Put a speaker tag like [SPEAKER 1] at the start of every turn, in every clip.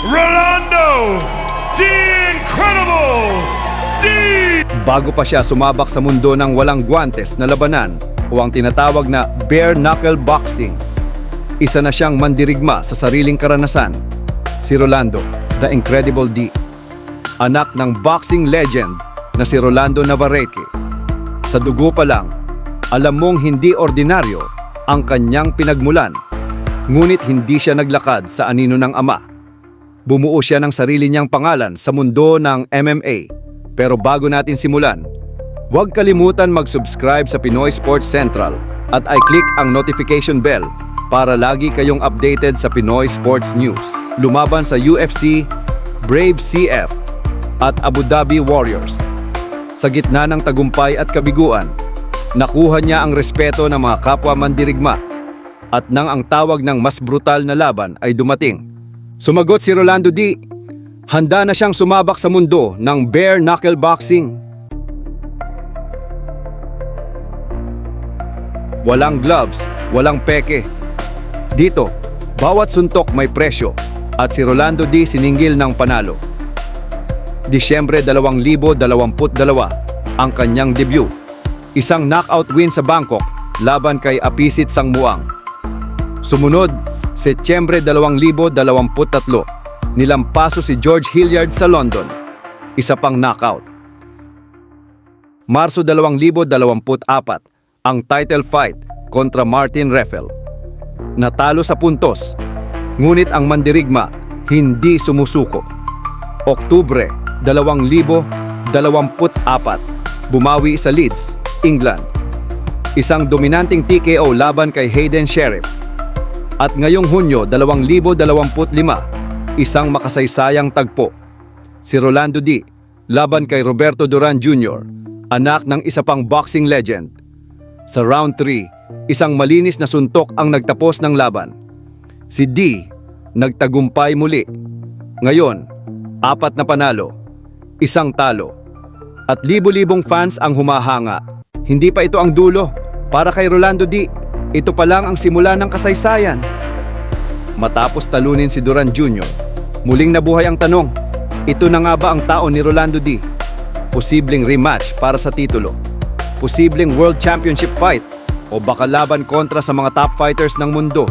[SPEAKER 1] Rolando the Incredible D.
[SPEAKER 2] Bago pa siya sumabak sa mundo ng walang guantes na labanan o ang tinatawag na bare knuckle boxing, isa na siyang mandirigma sa sariling karanasan. Si Rolando, the Incredible D. Anak ng boxing legend na si Rolando Navarrete. Sa dugo pa lang, alam mong hindi ordinaryo ang kanyang pinagmulan. Ngunit hindi siya naglakad sa anino ng ama. Bumuo siya ng sarili niyang pangalan sa mundo ng MMA. Pero bago natin simulan, huwag kalimutan mag-subscribe sa Pinoy Sports Central at i-click ang notification bell para lagi kayong updated sa Pinoy Sports News. Lumaban sa UFC, Brave CF at Abu Dhabi Warriors. Sa gitna ng tagumpay at kabiguan, nakuha niya ang respeto ng mga kapwa mandirigma at nang ang tawag ng mas brutal na laban ay dumating, sumagot si Rolando D. Handa na siyang sumabak sa mundo ng bare knuckle boxing. Walang gloves, walang peke. Dito, bawat suntok may presyo at si Rolando D siningil ng panalo. Disyembre 2022 ang kanyang debut. Isang knockout win sa Bangkok laban kay Apisit Sangmuang. Sumunod, Setyembre 2023, nilampaso si George Hilliard sa London. Isa pang knockout. Marso 2024, ang title fight kontra Martin Reffel. Natalo sa puntos, ngunit ang mandirigma hindi sumusuko. Oktubre 2024, bumawi sa Leeds, England. Isang dominanting TKO laban kay Hayden Sheriff. At ngayong Hunyo 2025, isang makasaysayang tagpo. Si Rolando D. laban kay Roberto Duran Jr., anak ng isa pang boxing legend. Sa round 3, isang malinis na suntok ang nagtapos ng laban. Si D. nagtagumpay muli. Ngayon, apat na panalo, isang talo. At libo-libong fans ang humahanga. Hindi pa ito ang dulo. Para kay Rolando D, ito pa lang ang simula ng kasaysayan. Matapos talunin si Duran Jr., muling nabuhay ang tanong, ito na nga ba ang tao ni Rolando D? Posibleng rematch para sa titulo. Posibleng World Championship fight o baka laban kontra sa mga top fighters ng mundo.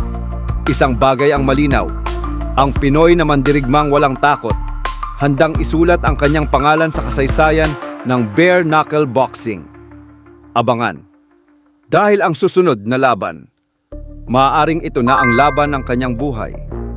[SPEAKER 2] Isang bagay ang malinaw. Ang Pinoy na mandirigmang walang takot, handang isulat ang kanyang pangalan sa kasaysayan ng bare knuckle boxing. Abangan. Dahil ang susunod na laban, maaaring ito na ang laban ng kanyang buhay.